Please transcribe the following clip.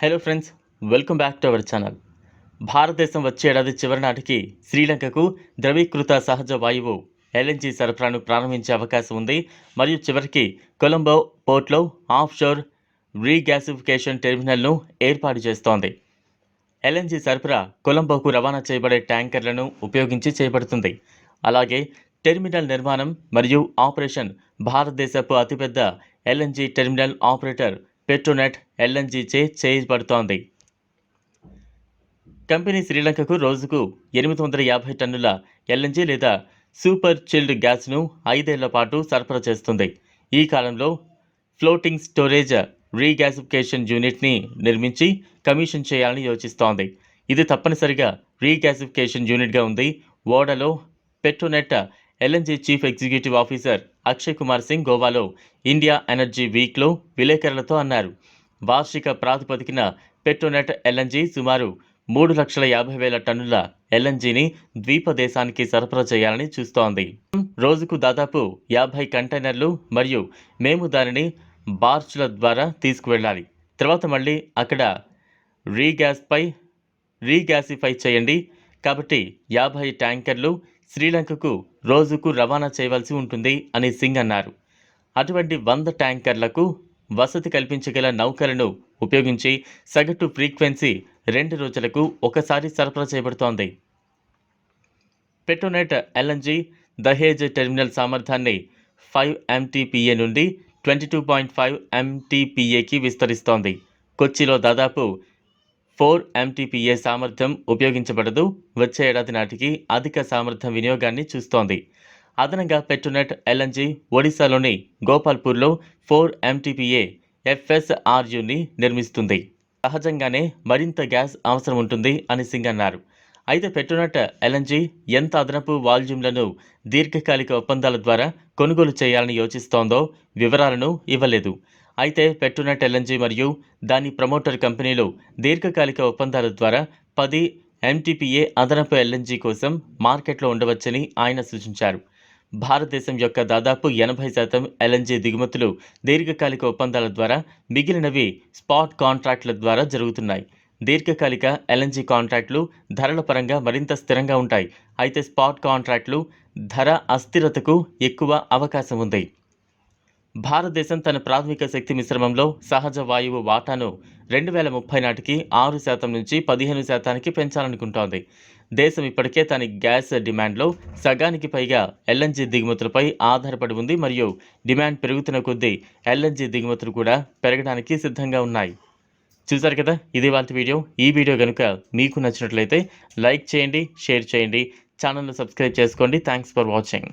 Hello friends welcome back to our channel. భారతదేశం వచ్చే ఏడాది చివరి నాటికి శ్రీలంకకు ద్రవీకృత సహజ వాయువు ఎల్ఎన్జీ సరఫరాను ప్రారంభించే అవకాశం ఉంది. మరియు చివరికి కొలంబో పోర్ట్లో ఆఫ్ షోర్ రీగ్యాసిఫికేషన్ టెర్మినల్ను ఏర్పాటు చేస్తోంది. ఎల్ఎన్జీ సరఫరా కొలంబోకు రవాణా చేయబడే ట్యాంకర్లను ఉపయోగించి చేయబడుతుంది అలాగే టెర్మినల్ నిర్మాణం మరియు ఆపరేషన్ భారతదేశపు అతిపెద్ద ఎల్ఎన్జీ టెర్మినల్ ఆపరేటర్ పెట్రోనెట్ ఎల్ఎన్జీచే చేయబడుతోంది కంపెనీ శ్రీలంకకు రోజుకు ఎనిమిది వందల యాభై టన్నుల ఎల్ఎన్జీ లేదా సూపర్ చిల్డ్ గ్యాస్ను ఐదేళ్ళ పాటు సరఫరా చేస్తుంది. ఈ కాలంలో ఫ్లోటింగ్ స్టోరేజ్ రీగ్యాసిఫికేషన్ యూనిట్ని నిర్మించి కమిషన్ చేయాలని యోచిస్తోంది. ఇది తప్పనిసరిగా రీగ్యాసిఫికేషన్ యూనిట్గా ఉంది. ఓడలో Petronet LNG chief executive officer Akshay Kumar Singh గోవాలో ఇండియా ఎనర్జీ వీక్లో విలేకరులతో అన్నారు. వార్షిక ప్రాతిపదికన పెట్రోనెట్ ఎల్ఎన్జీ సుమారు మూడు లక్షల యాభై వేల టన్నుల ఎల్ఎన్జీని ద్వీప దేశానికి సరఫరా చేయాలని చూస్తోంది. రోజుకు దాదాపు యాభై కంటైనర్లు మరియు మేము దానిని బార్చ్ల ద్వారా తీసుకువెళ్ళాలి. తర్వాత మళ్ళీ అక్కడ రీగ్యాస్పై రీగ్యాసిఫై చేయండి. కాబట్టి యాభై ట్యాంకర్లు శ్రీలంకకు రోజుకు రవాణా చేయవలసి ఉంటుంది అని సింగ్ అన్నారు. అటువంటి వంద ట్యాంకర్లకు వసతి కల్పించగల నౌకలను ఉపయోగించి సగటు ఫ్రీక్వెన్సీ రెండు రోజులకు ఒకసారి సరఫరా చేయబడుతోంది. పెట్రోనెట్ ఎల్ఎన్జీ దహేజ్ టెర్మినల్ సామర్థ్యాన్ని ఫైవ్ ఎంటీపీఏ నుండి ట్వంటీ టూ పాయింట్ ఫైవ్ ఎంటీపీఏకి విస్తరిస్తోంది. కొచ్చిలో దాదాపు ఫోర్ ఎంటీపీఏ సామర్థ్యం ఉపయోగించబడదు. వచ్చే ఏడాది నాటికి అధిక సామర్థ్యం వినియోగాన్ని చూస్తోంది. అదనంగా పెట్రోనెట్ ఎల్ఎన్జీ ఒడిశాలోని గోపాల్పూర్లో ఫోర్ ఎంటీపీఏ ఎఫ్ఎస్ఆర్యుని నిర్మిస్తుంది. సహజంగానే మరింత గ్యాస్ అవసరం ఉంటుంది అని సింగ్ అన్నారు. అయితే పెట్రోనెట్ ఎల్ఎన్జీ ఎంత అదనపు వాల్యూమ్లను దీర్ఘకాలిక ఒప్పందాల ద్వారా కొనుగోలు చేయాలని యోచిస్తోందో వివరాలను ఇవ్వలేదు. అయితే పెట్రోనెట్ ఎల్ఎన్జీ మరియు దాని ప్రమోటర్ కంపెనీలు దీర్ఘకాలిక ఒప్పందాల ద్వారా పది ఎంటీపీఏ అదనపు ఎల్ఎన్జీ కోసం మార్కెట్లో ఉండవచ్చని ఆయన సూచించారు. భారతదేశం యొక్క దాదాపు ఎనభై శాతం ఎల్ఎన్జీ దిగుమతులు దీర్ఘకాలిక ఒప్పందాల ద్వారా మిగిలినవి స్పాట్ కాంట్రాక్టుల ద్వారా జరుగుతున్నాయి. దీర్ఘకాలిక ఎల్ఎన్జీ కాంట్రాక్టులు ధరల పరంగా మరింత స్థిరంగా ఉంటాయి. అయితే స్పాట్ కాంట్రాక్టులు ధర అస్థిరతకు ఎక్కువ అవకాశం ఉంది. భారతదేశం తన ప్రాథమిక శక్తి మిశ్రమంలో సహజ వాయువు వాటాను రెండు వేల ముప్పై నాటికి ఆరు శాతం నుంచి పదిహేను శాతానికి పెంచాలనుకుంటోంది. దేశం ఇప్పటికే తన గ్యాస్ డిమాండ్లో సగానికి పైగా ఎల్ఎన్జీ దిగుమతులపై ఆధారపడి ఉంది మరియు డిమాండ్ పెరుగుతున్న కొద్దీ ఎల్ఎన్జీ దిగుమతులు కూడా పెరగడానికి సిద్ధంగా ఉన్నాయి. చూసారు కదా? ఇది వాళ్ళ వీడియో. ఈ వీడియో కనుక మీకు నచ్చినట్లయితే లైక్ చేయండి షేర్ చేయండి ఛానల్ను సబ్స్క్రైబ్ చేసుకోండి. Thanks for watching.